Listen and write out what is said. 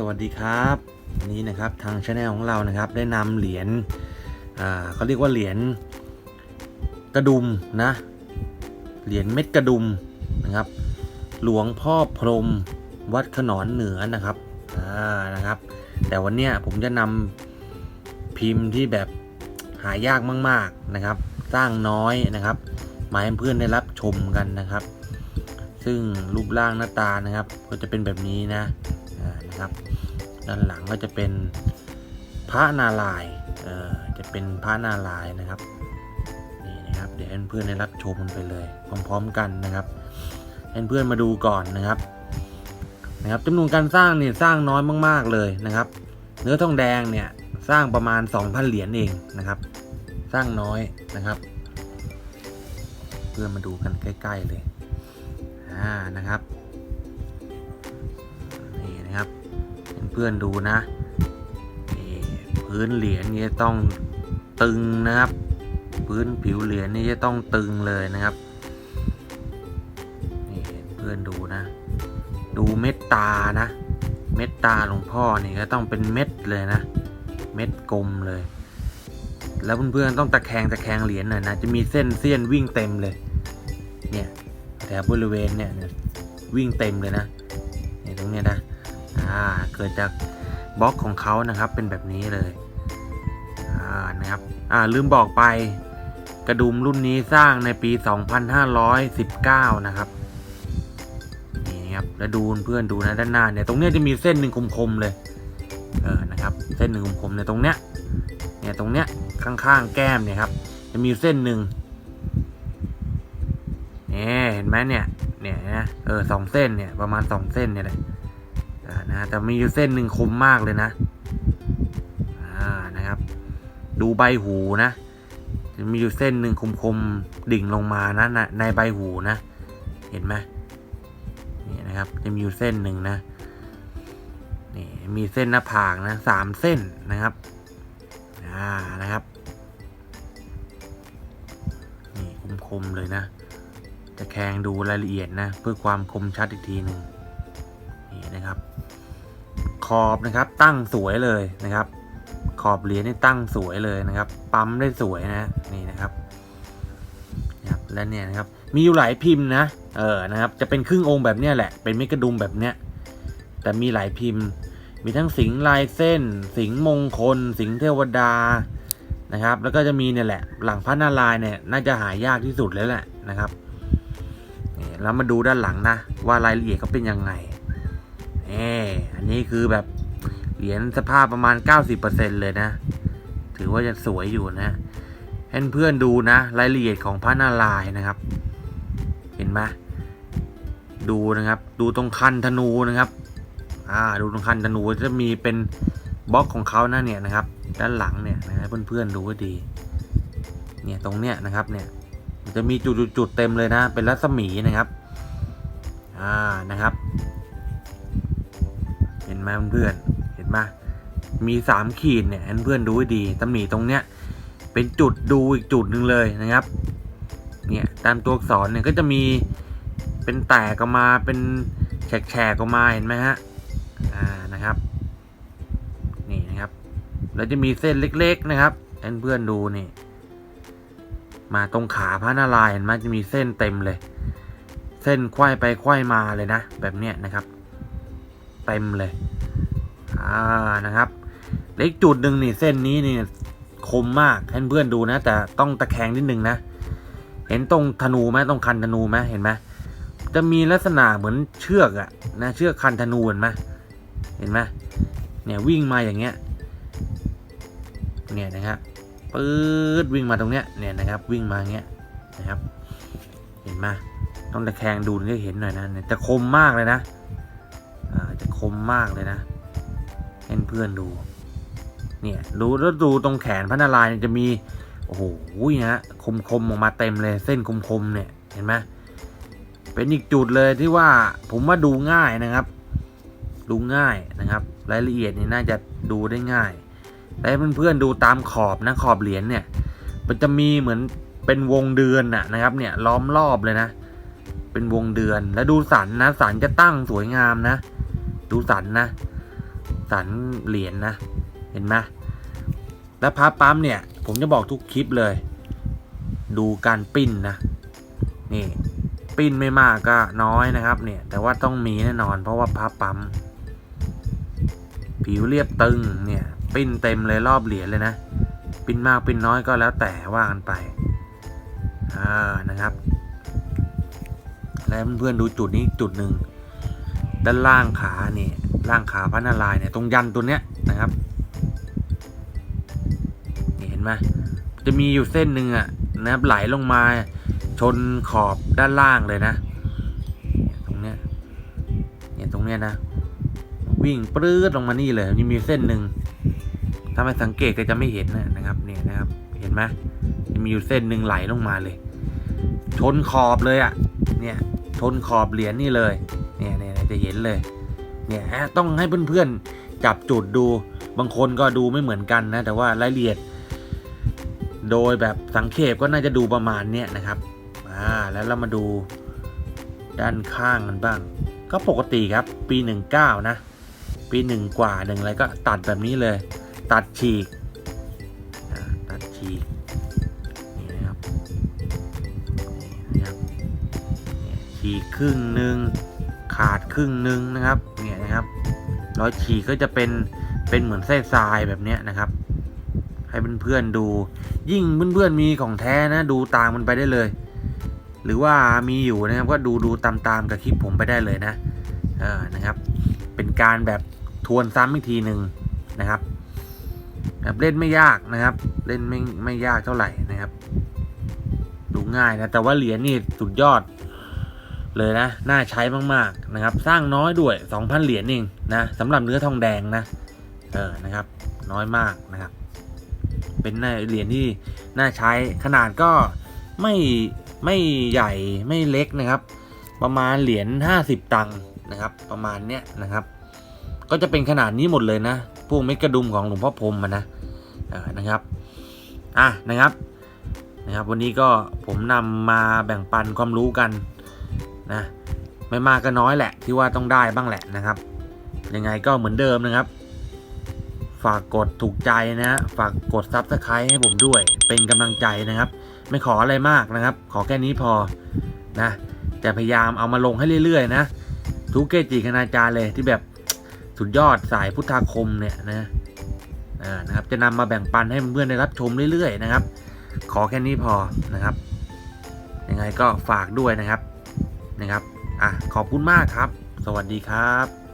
สวัสดีครับนี้นะครับทางช anel ของเรานะครับ ได้นำเหรียญอ่าเขาเรียกว่าเหรียญกระดุมนะเหรียญเม็ดกระดุมนะครับ หลวงพ่อพรมวัดขนอนเหนือนะครับอ่านะครับ แต่วันเนี้ยผมจะนำพิมพ์ที่แบบหายากมาก ๆนะครับ สร้างน้อยนะครับมาให้เพื่อนได้รับชมกันนะครับ ซึ่งรูปร่างหน้าตานะครับ ก็จะเป็นแบบนี้นะ นะครับ ด้านหลังก็จะเป็นพระนารายเออจะเป็นพระนารายนะครับนี่นะครับ เดี๋ยวเพื่อนๆได้รับชมกันไปเลยพร้อมๆกันนะครับเพื่อนๆมาดูก่อนนะครับนะครับจำนวนการสร้างเนี่ยสร้างน้อยมาก ๆเลยนะครับ เนื้อทองแดงเนี่ยสร้างประมาณ 2,000 เหรียญเองนะครับ สร้างน้อยนะครับ เพื่อนมาดูกันใกล้ ๆเลยอ่านะครับ ครับเพื่อนดูนะนี่พื้นเหรียญนี่จะต้องตึงนะครับ พื้นผิวเหรียญนี่จะต้องตึงเลยนะครับนี่เพื่อนดูนะ ดูเม็ดตานะ เม็ดตาหลวงพ่อนี่ก็ต้องเป็นเม็ดเลยนะ เม็ดกลมเลย แล้วเพื่อนๆต้องตะแคงตะแคงเหรียญหน่อยนะจะมีเส้นเสี้ยนวิ่งเต็มเลย เนี่ยแถวบริเวณเนี่ยวิ่งเต็มเลยนะเนี่ยตรงเนี้ยนะ อ่าเกิดจากบล็อกของเขานะครับเป็นแบบนี้เลยอ่านะครับอ่าลืมบอกไปกระดุมรุ่นนี้สร้างในปี 2519 นะครับนี่ครับแล้วดูเพื่อนดูนะด้านหน้าเนี่ยตรงเนี้ยจะมีเส้นหนึ่งคมๆเลยเออนะครับเส้นหนึ่งคมๆเนี่ยตรงเนี้ยเนี่ยตรงเนี้ยข้างๆแก้มเนี่ยครับจะมีเส้นหนึ่งเนี่ยเห็นไหมเนี่ยเนี่ยนะเออสองเส้นเนี่ยประมาณสองเส้นเนี่ยแหละ นะแต่มีอยู่เส้นหนึ่งคมมากเลยนะนะครับ ดูใบหูนะจะมีอยู่เส้นหนึ่งคมๆดิ่งลงมานะในในใบหูนะ เห็นไหมนี่นะครับจะมีอยู่เส้นหนึ่งนะนี่มีเส้นหน้าผากนะสามเส้นนะครับอ่านะครับนี่คมๆเลยนะ จะแคงดูรายละเอียดนะ เพื่อความคมชัดอีกทีหนึ่ง นะครับ ขอบนะครับตั้งสวยเลยนะครับ ขอบเหรียญนี่ตั้งสวยเลยนะครับ ปั๊มได้สวยนะนี่นะครับนะครับและเนี่ยนะครับมีอยู่หลายพิมพ์นะเออนะครับ จะเป็นครึ่งองค์แบบเนี้ยแหละเป็นเมกะดุมแบบเนี้ยแต่มีหลายพิมพ์ มีทั้งสิงลายเส้น สิงมงคล สิงเทวดานะครับ แล้วก็จะมีเนี่ยแหละ หลังพระนารายณ์เนี่ยน่าจะหายากที่สุดเลยแหละนะครับแล้วมาดูด้านหลังนะว่ารายละเอียดเขาเป็นยังไง นนี้คือแบบเหรียญสภาพประมาณ 90%เลยนะ ถือว่าจะสวยอยู่นะให้เพื่อนดูนะ รายละเอียดของพระนารายณ์นะครับ เห็นไหมดูนะครับ ดูตรงคันธนูนะครับ อ่า ดูตรงคันธนูจะมีเป็นบล็อกของเขาหนะเนี่ยนะครับ ด้านหลังเนี่ยนะเพื่อนๆดูให้ดี เนี่ยตรงเนี้ยนะครับเนี่ยมันจะมีจุดๆเต็มเลยนะ เป็นรัศมีนะครับ อ่านะครับ ไหมเพื่อนเห็นไหมมีสามขีดเนี่ยเพื่อนดูให้ดีตำหนิตรงเนี้ยเป็นจุดดูอีกจุดหนึ่งเลยนะครับ เนี่ยตามตัวอักษรเนี่ยก็จะมีเป็นแตกออกมาเป็นแฉกๆออกมาเห็นไหมฮะอ่านะครับนี่นะครับแล้วจะมีเส้นเล็ก ๆนะครับเพื่อนดูนี่มาตรงขาพระนารายณ์เห็นไหมจะมีเส้นเต็มเลย เส้นควายไปควายมาเลยนะ แบบเนี้ยนะครับ เต็มเลย อ่านะครับเล็กจุดหนึ่งนี่เส้นนี้นี่คมมากให้เพื่อนดูนะ แต่ต้องตะแคงนิดนึงนะ เห็นตรงธนูไหมตรงคันธนูไหมเห็นไหมจะมีลักษณะเหมือนเชือกอะนะเชือกคันธนูเห็นไหมเห็นไหมเนี่ยวิ่งมาอย่างเงี้ยเนี่ยนะครับปื๊ดวิ่งมาตรงเนี้ยเนี่ยนะครับ วิ่งมาอย่างเงี้ยนะครับ เห็นไหมต้องตะแคงดูให้เห็นหน่อยนะเนี่ยจะคมมากเลยนะอ่าจะคมมากเลยนะ ให้เพื่อนดู เนี่ยดูแล้วดูตรงแขนพระนารายณ์จะมี โอ้โหนะคมคมออกมาเต็มเลยเส้นคมคมเนี่ยเห็นไหมเป็นอีกจุดเลยที่ว่าผมว่าดูง่ายนะครับ ดูง่ายนะครับ รายละเอียดนี่น่าจะดูได้ง่ายแต่เพื่อนๆดูตามขอบนะขอบเหรียญเนี่ย มันจะมีเหมือนเป็นวงเดือนน่ะนะครับ เนี่ยล้อมรอบเลยนะ เป็นวงเดือนแล้วดูสันนะสันจะตั้งสวยงามนะ ดูสันนะ สันเหรียญนะ เห็นไหมแล้วพระปั๊มเนี่ย ผมจะบอกทุกคลิปเลย ดูการปิ้นนะ นี่ ปิ้นไม่มากก็น้อยนะครับเนี่ย แต่ว่าต้องมีแน่นอน เพราะว่าพระปั๊ม ผิวเรียบตึงเนี่ย ปิ้นเต็มเลยรอบเหรียญเลยนะ ปิ้นมากปิ้นน้อยก็แล้วแต่ว่ากันไปอ่านะครับ แล้วเพื่อนๆดูจุดนี้จุดหนึ่งด้านล่างขาเนี่ย ล่างขาพระนารายณ์เนี่ยตรงยันตัวเนี้ยนะครับนี่เห็นไหมจะมีอยู่เส้นหนึ่งอะนะครับไหลลงมาชนขอบด้านล่างเลยนะเนี่ยตรงเนี้ยเนี่ยตรงเนี้ยนะ วิ่งปลื้ดลงมานี่เลยยังมีเส้นหนึ่งถ้าไม่สังเกตก็จะไม่เห็นนะครับเนี่ยนะครับ เห็นไหมจะมีอยู่เส้นหนึ่งไหลลงมาเลย ชนขอบเลยอะ่ะ เนี่ยชนขอบเหรียญนี่เลย เนี่ยเนี่ยจะเห็นเลย เนี่ยฮะต้องให้เพื่อนๆจับจุดดูบางคนก็ดูไม่เหมือนกันนะ แต่ว่ารายละเอียด โดยแบบสังเขปก็น่าจะดูประมาณเนี้ยนะครับอ่าแล้วเรามาดูด้านข้างกันบ้าง ก็ปกติครับปีหนึ่งเก้านะ ปีหนึ่งกว่าหนึ่งอะไรก็ตัดแบบนี้เลย ตัดฉีกตัดฉีกนี่นะครับนี่นะครับฉีกครึ่งหนึ่งขาดครึ่งหนึ่งนะครับน รอยฉีกก็จะเป็นเป็นเหมือนไส้ทรายแบบนี้นะครับ ให้เพื่อนๆดู ยิ่งเพื่อนๆมีของแท้นะ ดูตามมันไปได้เลย หรือว่ามีอยู่นะครับก็ดูดูตามๆกับคลิปผมไปได้เลยนะเออนะครับ เป็นการแบบทวนซ้ำอีกทีหนึ่งนะครับแบบเล่นไม่ยากนะครับ เล่นไม่ไม่ยากเท่าไหร่นะครับ ดูง่ายนะแต่ว่าเหรียญนี่สุดยอด เลยนะ น่าใช้มากๆนะครับ สร้างน้อยด้วย 2,000 เหรียญเองนะสำหรับเนื้อทองแดงนะ เออ นะครับ น้อยมากนะครับ เป็นเหรียญที่น่าใช้ ขนาดก็ไม่ไม่ใหญ่ไม่เล็กนะครับ ประมาณเหรียญ50 ตังค์นะครับ ประมาณเนี้ยนะครับ ก็จะเป็นขนาดนี้หมดเลยนะ พวกเม็ดกระดุมของหลวงพ่อพรมนะเออนะครับ อะนะครับนะครับ วันนี้ก็ผมนำมาแบ่งปันความรู้กัน นะไม่มากก็น้อยแหละ ที่ว่าต้องได้บ้างแหละนะครับ ยังไงก็เหมือนเดิมนะครับ ฝากกดถูกใจนะฝากกดซับสไครต์ให้ผมด้วย เป็นกำลังใจนะครับ ไม่ขออะไรมากนะครับ ขอแค่นี้พอนะจะพยายามเอามาลงให้เรื่อยๆนะทุกเกจิคณาจารย์เลยที่แบบสุดยอดสายพุทธาคมเนี่ยนะอ่านะครับ จะนำมาแบ่งปันให้เพื่อนๆได้รับชมเรื่อยๆนะครับ ขอแค่นี้พอนะครับ ยังไงก็ฝากด้วยนะครับ นะครับอะขอบคุณมากครับ สวัสดีครับ